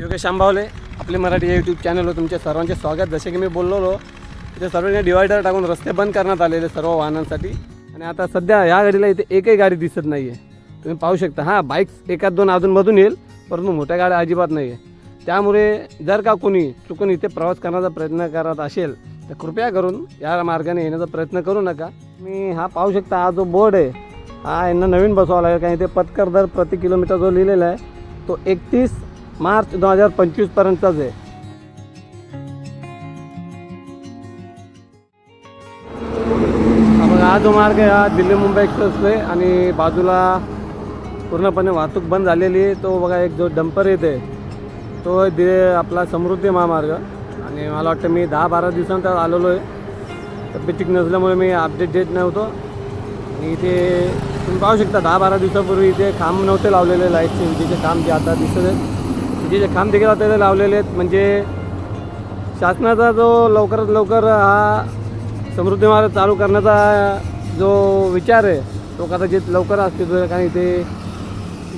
योगेश आंबावले आपले मराठी या यूट्यूब चॅनलवर तुमचे सर्वांचे स्वागत. जसे की मी बोललो इथे सर्वांनी डिवायडर टाकून रस्ते बंद करण्यात आलेले सर्व वाहनांसाठी. आणि आता सध्या या गाडीला इथे एकही गाडी दिसत नाही आहे तुम्ही पाहू शकता हां बाईक्स एकात दोन अजूनमधून येईल परंतु मोठ्या गाड्या अजिबात नाही आहे त्यामुळे जर का कोणी चुकून इथे प्रवास करण्याचा प्रयत्न करत असेल तर कृपया करून या मार्गाने येण्याचा प्रयत्न करू नका. मी हा पाहू शकता हा जो बोर्ड आहे हा यांना नवीन बसवावा लागेल कारण इथे पत्कर दर प्रति किलोमीटर जो लिहिलेला आहे तो एकतीस मार्च दोन हजार पंचवीसपर्यंतचाच आहे. हा हा जो मार्ग आहे हा दिल्ली मुंबई एक्सप्रेसवे आणि बाजूला पूर्णपणे वाहतूक बंद झालेली आहे. तो बघा एक जो डंपर येते तो आहे दि आपला समृद्धी महामार्ग. आणि मला वाटतं मी दहा बारा दिवसांचा आलेलो आहे. तब्येतीक नसल्यामुळे मी अपडेट देत नव्हतो आणि इथे तुम्ही पाहू शकता दहा बारा दिवसापूर्वी इथे खांब नव्हते लावलेले लाईटचे विजेचे खांब जे आता दिसत आहेत. म्हणजे जे खांब देखील आता लावलेले आहेत म्हणजे शासनाचा जो लवकरात लवकर हा समृद्धी मार्ग चालू करण्याचा जो विचार आहे तो कदाचित लवकर असतील कारण इथे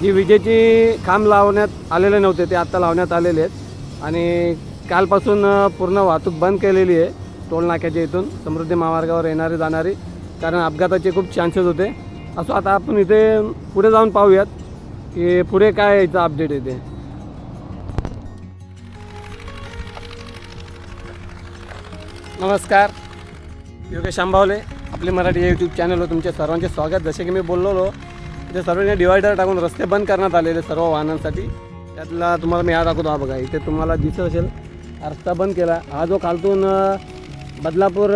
जी विजेची खांब लावण्यात आलेले नव्हते ते आत्ता लावण्यात आलेले आहेत. आणि कालपासून पूर्ण वाहतूक बंद केलेली आहे टोलनाक्याच्या इथून. समृद्धी महामार्गावर येणारी जाणारी कारण अपघाताचे खूप चान्सेस होते. असं आता आपण इथे पुढे जाऊन पाहूयात की पुढे काय याचं अपडेट येते नमस्कार. योगेश आंबावले आपले मराठी या यूट्यूब चॅनलवर तुमचे सर्वांचे स्वागत. जसे की मी बोललो इथे सर्वांनी डिवायडर टाकून रस्ते बंद करण्यात आलेले सर्व वाहनांसाठी. त्यातला तुम्हाला मी हा दाखवतो. हा बघा इथे तुम्हाला दिसत असेल रस्ता बंद केला. हा जो खालतून बदलापूर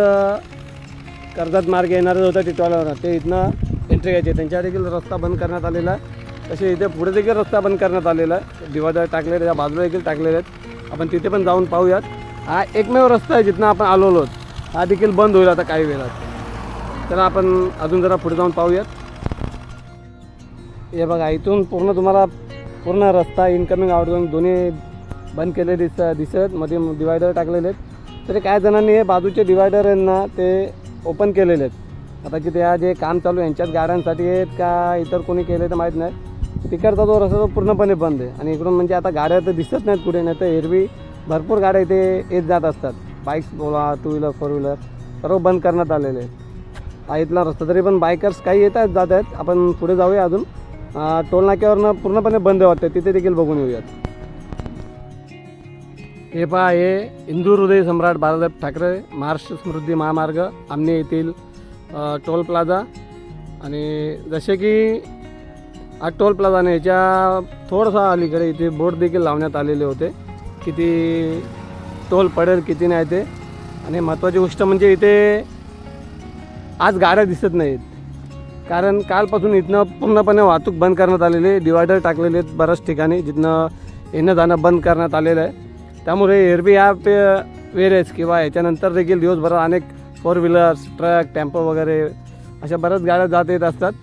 कर्जत मार्ग येणारा होता टिटवाल्यावर ते इथनं एंट्री घ्यायचे. त्यांच्या देखील रस्ता बंद करण्यात आलेला आहे. तसे इथे पुढे देखील रस्ता बंद करण्यात आलेला आहे. डिवायडर टाकलेले त्या बाजूला देखील टाकलेले आहेत. आपण तिथे पण जाऊन पाहूयात. हा एकमेव रस्ता आहे जिथनं आपण आलो आहोत हा देखील बंद होईल आता काही वेळात. तर आपण अजून जरा पुढे जाऊन पाहूयात. हे बघा इथून पूर्ण तुम्हाला पूर्ण रस्ता इनकमिंग आउटगोईंग दोन्ही बंद केले दिस दिसत. मध्ये डिवायडर टाकलेले आहेत. तरी काही जणांनी हे बाजूचे डिवायडर आहेत ना ते ओपन केलेले आहेत. आता की त्या जे काम चालू आहे यांच्याच गाड्यांसाठी आहेत का इतर कोणी केले तर माहीत नाही. तिकडचा जो रस्ता तो पूर्णपणे बंद आहे. आणि इकडून म्हणजे आता गाड्या तर दिसत नाहीत कुठे नाही तर एरवी भरपूर गाड्या इथे येत जात असतात. बाईक्स बोला टू व्हीलर फोर व्हीलर सर्व बंद करण्यात आलेले आहेत. हा इथला रस्ता तरी पण बायकर्स काही येत आहेत जात आहेत. आपण पुढे जाऊया अजून. टोल नाक्यावरनं पूर्णपणे बंद वाटतं. तिथे देखील बघून येऊयात. हे पहा हे हिंदू हृदय सम्राट बाळासाहेब ठाकरे महाराष्ट्र समृद्धी महामार्ग आमने येथील टोल प्लाझा. आणि जसे की हा टोल प्लाझाने याच्या थोडंसं अलीकडे इथे बोर्ड देखील लावण्यात आलेले होते. किती टोल पडेल किती नाही ते. आणि महत्त्वाची गोष्ट म्हणजे इथे आज गाड्या दिसत नाहीत. कारण कालपासून इथनं पूर्णपणे वाहतूक बंद करण्यात आलेली आहे. डिवायडर टाकलेले आहेत बऱ्याच ठिकाणी जिथनं येणं जाणं बंद करण्यात आलेलं आहे. त्यामुळे एरबी ॲप पे वेरेज किंवा याच्यानंतर देखील दिवसभरात अनेक फोर व्हीलर्स ट्रक टेम्पो वगैरे अशा बऱ्याच गाड्या जात येत असतात.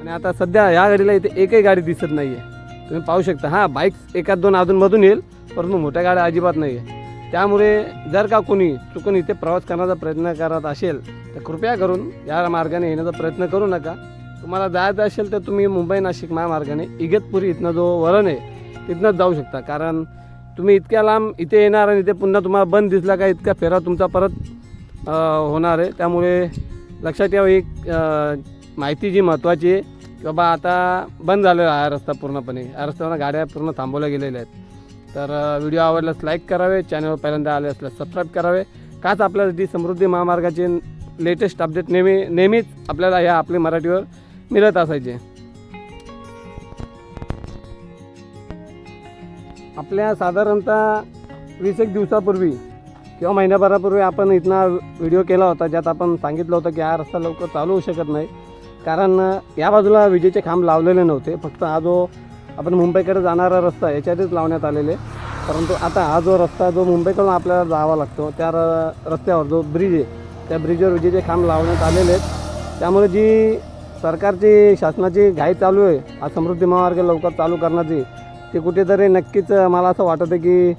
आणि आता सध्या या गाडीला इथे एकही गाडी दिसत नाही आहे तुम्ही पाहू शकता हां बाईक्स एकात दोन अधूनमधून येईल. परंतु मोठ्या गाड्या अजिबात नाही आहे त्यामुळे जर का कोणी चुकून इथे प्रवास करण्याचा प्रयत्न करत असेल तर कृपया करून या मार्गाने येण्याचा प्रयत्न करू नका. तुम्हाला जायचं असेल तर तुम्ही मुंबई नाशिक महामार्गाने इगतपुरी इथनं जो वरण आहे तिथनंच जाऊ शकता. कारण तुम्ही इतक्या लांब इथे येणार आणि इथे पुन्हा तुम्हाला बंद दिसला का इतका फेरा तुमचा परत होणार आहे. त्यामुळे लक्षात यावं एक माहिती जी महत्त्वाची आहे की बाबा आता बंद झालेला आहे हा रस्ता पूर्णपणे. या रस्त्यावर गाड्या पूर्ण थांबवल्या गेलेल्या आहेत. तर व्हिडिओ आवडल्यास लाईक करावे चॅनलवर पहिल्यांदा आले असल्यास सबस्क्राईब करावे. काच आपल्यासाठी समृद्धी महामार्गाचे लेटेस्ट अपडेट नेहमी नेहमीच आपल्याला ह्या आपले मराठीवर मिळत असायचे. आपल्या साधारणतः वीस एक दिवसापूर्वी किंवा महिन्याभरापूर्वी आपण इथना व्हिडिओ केला होता ज्यात आपण सांगितलं होतं की हा रस्ता लवकर चालू होऊ शकत नाही. कारण या बाजूला विजेचे खांब लावलेले नव्हते. फक्त हा जो आपण मुंबईकडे जाणारा रस्ता याच्यातच लावण्यात आलेले परंतु आता हा जो रस्ता जो मुंबईकडून आपल्याला जावा लागतो त्या र- रस्त्यावर जो ब्रिज आहे त्या ब्रिजवर विजेचे खांब लावण्यात आलेले आहेत. त्यामुळे जी सरकारची शासनाची घाई चालू आहे हा समृद्धी महामार्ग लवकर चालू करण्याची ते कुठेतरी नक्कीच मला असं वाटतं की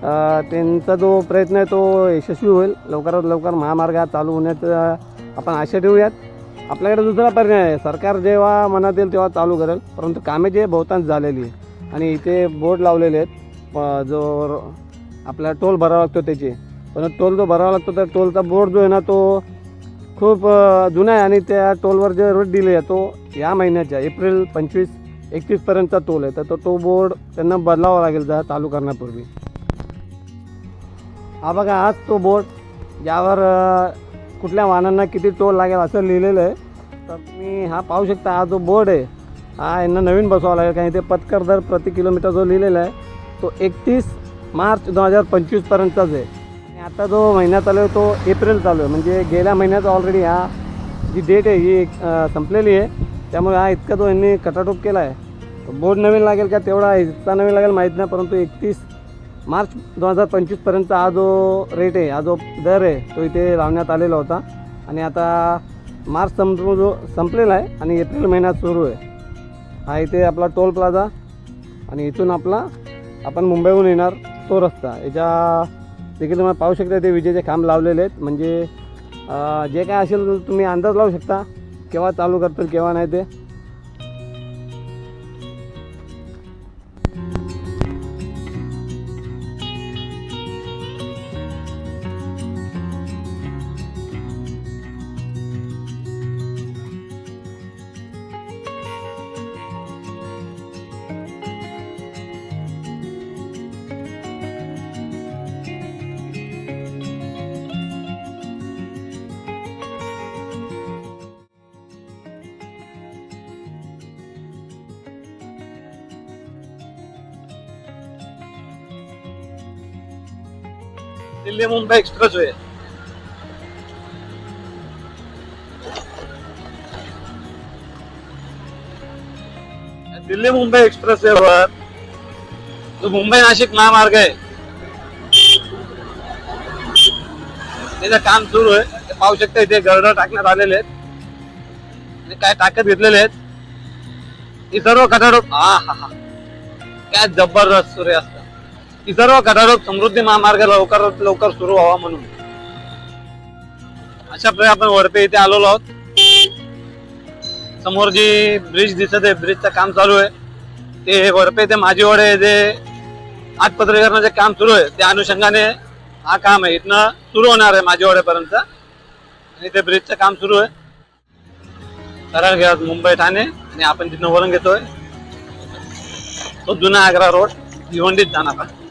त्यांचा जो प्रयत्न आहे तो यशस्वी होईल. लवकरात लवकर महामार्ग हा चालू होण्याचं आपण आशा ठेवूयात. आपल्याकडे दुसरा पर्याय आहे. सरकार जेव्हा मनात येईल तेव्हा चालू करेल. परंतु कामे जे बहुतांश झालेली आहे आणि इथे बोर्ड लावलेले आहेत. जो आपला टोल भरावा लागतो त्याचे. पण टोल जो भरावा लागतो तर टोलचा बोर्ड जो आहे ना तो खूप जुना आहे. आणि त्या टोलवर जे रोड दिले आहे तो या महिन्याच्या एप्रिल पंचवीस एकतीसपर्यंतचा टोल आहे. तर तो तो बोर्ड त्यांना बदलावा लागेल जा चालू करण्यापूर्वी. हा बघा हाच तो बोर्ड ज्यावर कुठल्या वाहनांना किती टोल लागेल असं लिहिलेलं आहे. तर तुम्ही हा पाहू शकता हा जो बोर्ड आहे हा यांना नवीन बसवा लागेल. कारण इथे पत्कर दर प्रति किलोमीटर जो लिहिलेला आहे तो एकतीस मार्च दोन हजार पंचवीसपर्यंतच आहे. आणि आता जो महिना चालू आहे तो एप्रिल चालू आहे. म्हणजे गेल्या महिन्याचा ऑलरेडी हा जी डेट आहे ही संपलेली आहे. त्यामुळे हा इतका जो यांनी कटाटोप केला आहे. बोर्ड नवीन लागेल का तेवढा इतका नवीन लागेल माहीत नाही परंतु एकतीस मार्च दोन हजार पंचवीसपर्यंतचा हा जो रेट आहे हा जो दर आहे तो इथे लावण्यात आलेला होता. आणि आता मार्च संप जो संपलेला आहे आणि एप्रिल महिन्यात सुरू आहे. हा इथे आपला टोल प्लाझा आणि इथून आपला आपण मुंबईहून येणार तो रस्ता. याच्या देखील तुम्हाला पाहू शकता ते विजेचे खांब लावलेले आहेत. म्हणजे जे काय असेल तुम्ही अंदाज लावू शकता केव्हा चालू करतील केव्हा नाही ते. Delhi Mumbai expressway. Delhi Mumbai express वर. जो मुंबई नाशिक महामार्ग आहे. त्याचं काम सुरू आहे. ते पाहू शकता इथे गर्डर टाकण्यात आलेले आहेत. काय टाकत घेतलेले आहेत. ही सर्व कटारोप हा हा हा. काय जबरदस्त सूर्य असतं ही सर्व समृद्धी महामार्ग लवकरात लवकर सुरू व्हावा म्हणून. अशा प्रकारे आपण वडपे इथे आलेलो आहोत. समोर जी ब्रिज दिसत आहे ब्रिजचं काम चालू आहे. ते वडपे ते माझीवडे जे आटपत्रीकरणाचे काम सुरू आहे त्या अनुषंगाने हा काम आहे. इथनं सुरू होणार आहे माझीवडेपर्यंत आणि ते ब्रिजचं काम सुरू आहे. कारण घ्या मुंबई ठाणे आणि आपण तिथनं वरून घेतोय. तो जुना आग्रा रोड भिवंडीत जाणार आहे.